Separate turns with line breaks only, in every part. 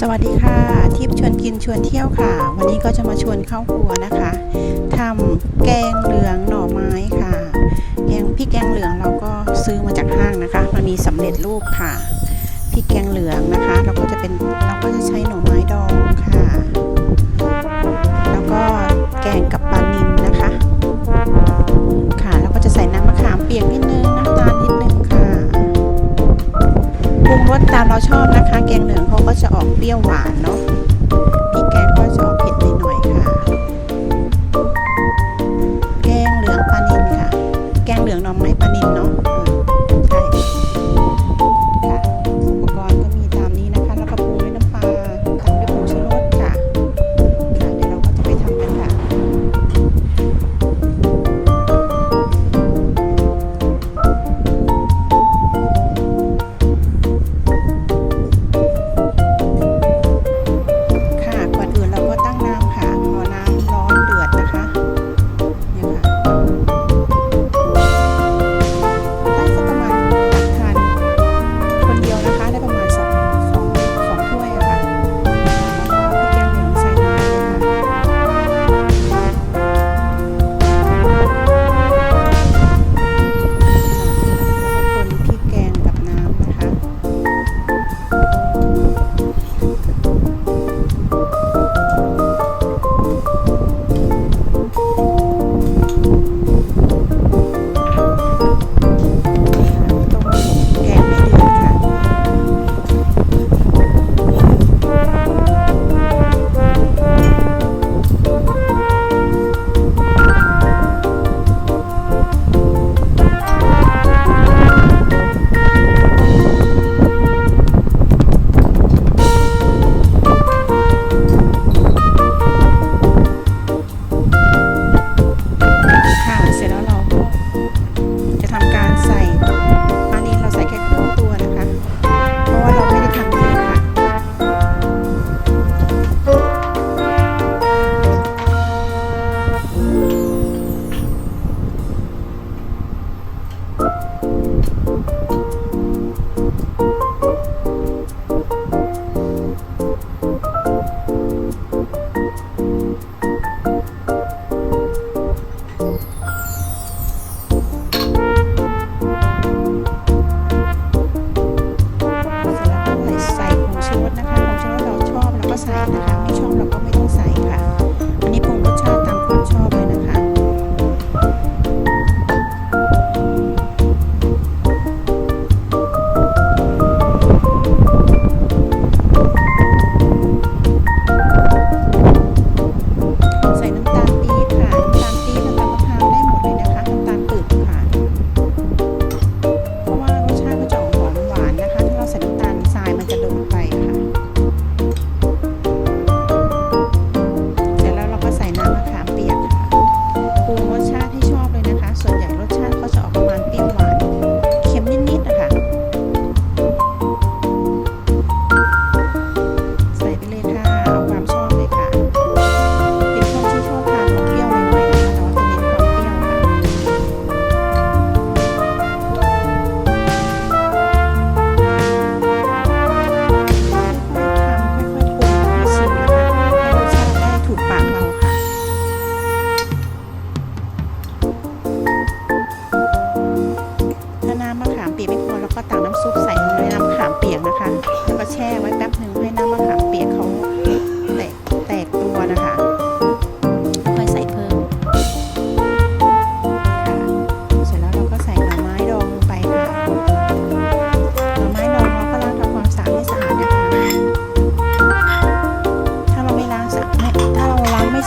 สวัสดีค่ะ ทิพย์ชวนกินชวนเที่ยวค่ะ วันนี้ก็จะมาชวนเข้าครัวนะคะทำแกงเหลืองหน่อไม้ค่ะ แกงพริกแกงเหลืองเราก็ซื้อมาจากห้างนะคะ มันมีสำเร็จรูปค่ะพริกแกงเหลืองนะคะ เราก็จะเป็น จะออกเปรี้ยวหวานเนาะ lo prometo.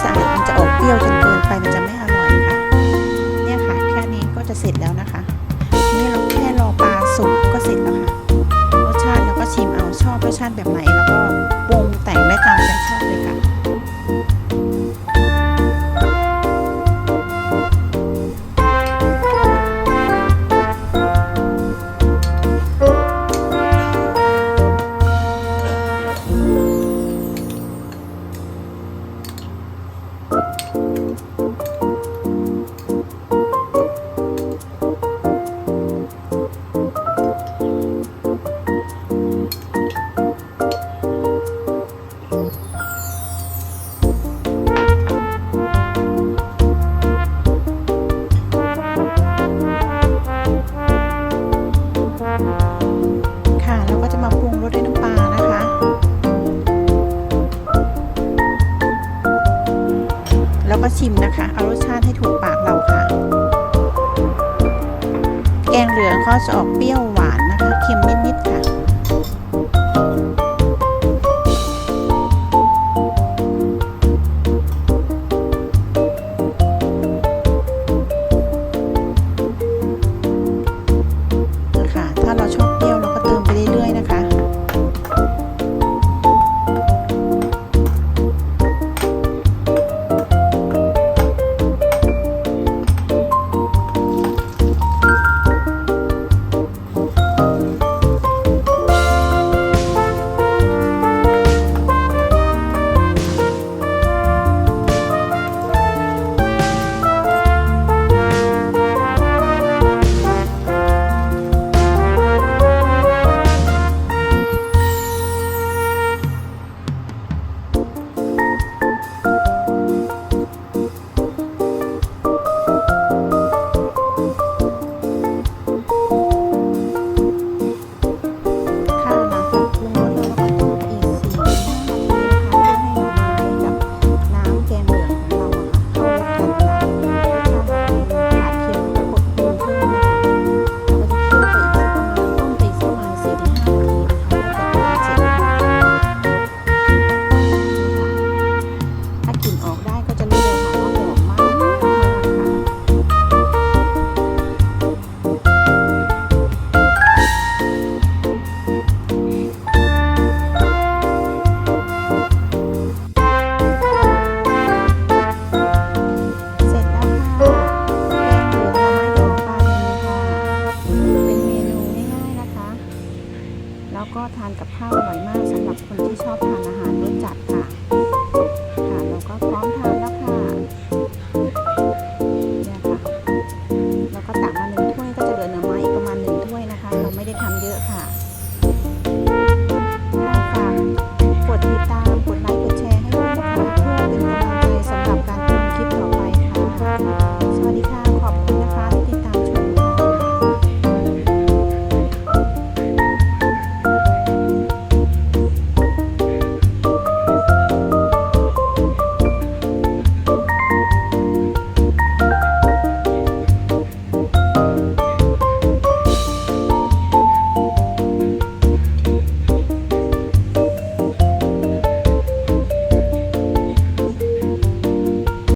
สะาดมันจะออกเปรี้ยวจนเกินไปมันจะไม่อร่อยค่ะ เนี่ยค่ะแค่นี้ก็จะเสร็จแล้วนะคะ นี่เราแค่รอปลาสุกก็เสร็จแล้วค่ะรสชาติแล้วก็ชิมเอาชอบรสชาติแบบไหนแล้วก็ปรุงแต่งได้ตามใจชอบเลยค่ะ ล้วก็ชิมนะคะ เอารสชาติให้ถูกปากเราค่ะ แกงเหลืองก็จะออกเปรี้ยวหวานนะคะ เค็มนิดๆค่ะ